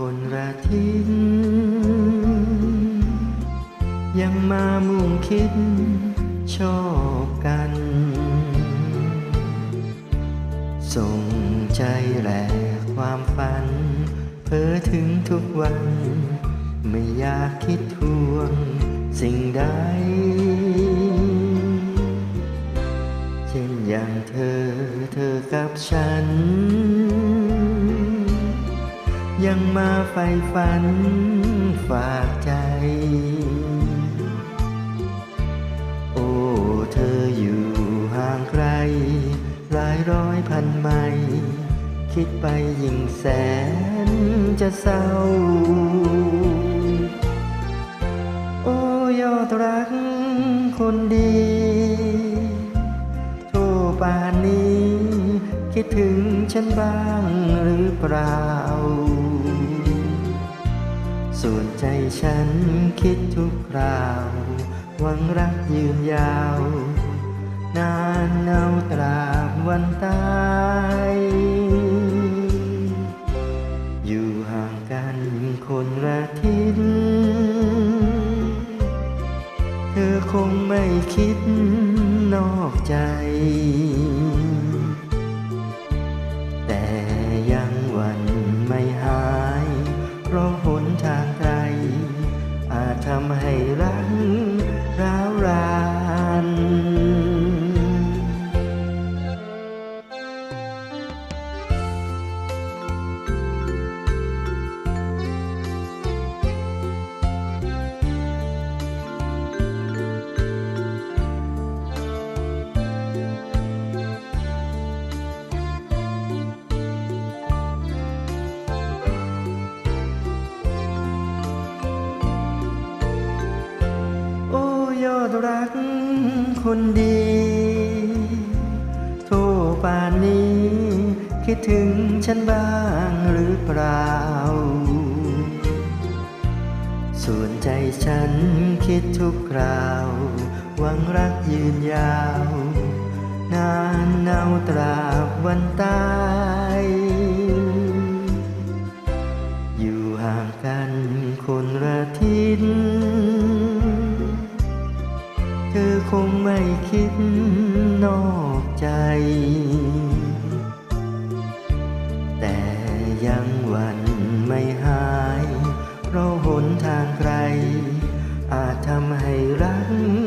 คนระทินยังมามุ่งคิดชอบกัน ส่งใจแหลกความฝัน เพ้อถึงทุกวัน ไม่อยากคิดทวงสิ่งใด เช่นอย่างเธอเธอกับฉัน ยังมาใฝ่ฝันฝากใจ โอ้เธออยู่ห่างไกล หลายร้อยพันไมล์คิดไปยิ่งแสนจะเศร้า โอ้ยอดรักคนดี โทป่านนี้ คิดถึงฉันบ้างหรือเปล่า ส่วนใจฉันคิดทุกคราว หวังรักยืนยาว นานเอาตราบวันตาย อยู่ห่างกันคนละทิศเธอคงไม่คิดนอกใจ รักคนดี โทรป่านนี้ คิดถึงฉันบ้างหรือเปล่า ส่วนใจฉันคิดทุกคราว หวังรักยืนยาว นานเอาตราบวันตาย หนทางใครอาจทำให้รัก